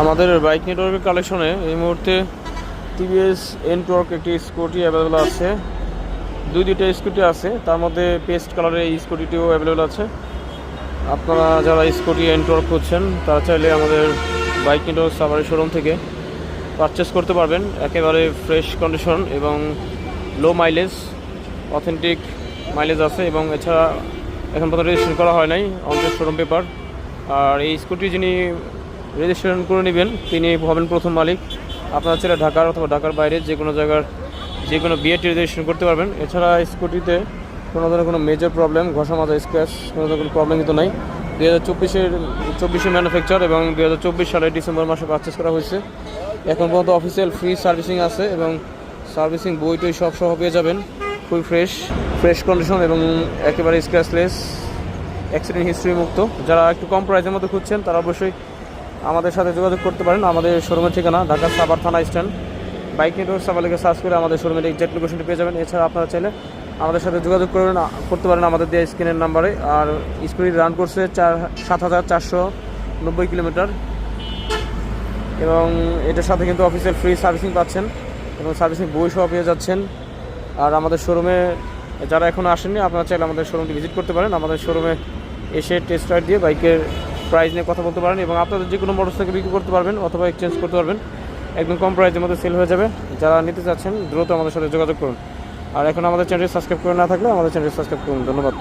আমাদের বাইক নেটওয়ার্কের কালেকশনে এই মুহূর্তে টিভিএস এনটওয়ার্ক একটি স্কুটি অ্যাভেলেবেল আছে। দুই দুইটা স্কুটি আছে, তার মধ্যে পেস্ট কালারের এই স্কুটিটিও অ্যাভেলেবেল আছে। আপনারা যারা স্কুটি এনটওয়ার্ক করছেন তারা চাইলে আমাদের বাইক নেটওয়ার্ক সাভারের শোরুম থেকে পারচেস করতে পারবেন। একেবারে ফ্রেশ কন্ডিশন এবং লো মাইলেজ অথেন্টিক মাইলেজ আছে এবং এছাড়া এখন পর্যন্ত রেজিস্ট্রেশন করা হয় নাই অনটেস্ট শোরুম পেপার আর এই স্কুটি যিনি রেজিস্ট্রেশন করে নেবেন। তিনি হবেন প্রথম মালিক। আপনারা ছেলে ঢাকার অথবা ঢাকার বাইরে যে কোনো জায়গার যে কোনো বিএটি রেজিস্ট্রেশন করতে পারবেন। এছাড়া স্কুটিতে কোনো ধরনের কোনো মেজর প্রবলেম ঘষা মাজা স্ক্র্যাচ কোনো ধরনের কোনো প্রবলেম কিন্তু নাই। দু হাজার চব্বিশের, চব্বিশে ম্যানুফ্যাকচার এবং দু হাজার চব্বিশ সালের ডিসেম্বর মাসে পারচেস করা হয়েছে। এখন পর্যন্ত অফিসিয়াল ফ্রি সার্ভিসিং আছে এবং সার্ভিসিং বই টই সব সহ পেয়ে যাবেন। খুবই ফ্রেশ ফ্রেশ কন্ডিশন এবং একেবারে স্ক্র্যাচলেস অ্যাক্সিডেন্ট হিস্ট্রি মুক্ত। যারা একটু কম প্রাইসের মধ্যে খুঁজছেন, তারা অবশ্যই আমাদের সাথে যোগাযোগ করতে পারেন। আমাদের শোরুমের ঠিকানা ঢাকা সাভার থানা স্ট্যান্ড। বাইক নেটওয়ার্ক লিখে সার্চ করে আমাদের শোরুমের এক্সাক্ট লোকেশনটি পেয়ে যাবেন। এছাড়া আপনারা চাইলে আমাদের সাথে যোগাযোগ করবেন করতে পারেন আমাদের দেওয়া স্ক্রিনের নাম্বারে আর স্কুটি রান করছে চার, সাত হাজার চারশো নব্বই কিলোমিটার। এবং এটার সাথে কিন্তু অফিসিয়াল ফ্রি সার্ভিসিং পাচ্ছেন এবং সার্ভিসিং বই সহ পেয়ে যাচ্ছেন। আর আমাদের শোরুমে যারা এখনও আসেননি, আপনারা চাইলে আমাদের শোরুমটি ভিজিট করতে পারেন। আমাদের শোরুমে এসে টেস্ট রাইড দিয়ে বাইকের প্রাইস নিয়ে কথা বলতে পারেন এবং আপনাদের যে কোনো মোটরসাইকেল বিক্রি করতে পারবেন অথবা এক্সচেঞ্জ করতে পারবেন। একদম কম প্রাইসের মধ্যে সেল হয়ে যাবে। যারা নিতে চাচ্ছেন, দ্রুত আমাদের সাথে যোগাযোগ করুন। আর এখন আমাদের চ্যানেলটি সাবস্ক্রাইব করে না থাকলে আমাদের চ্যানেলটি সাবস্ক্রাইব করুন। ধন্যবাদ।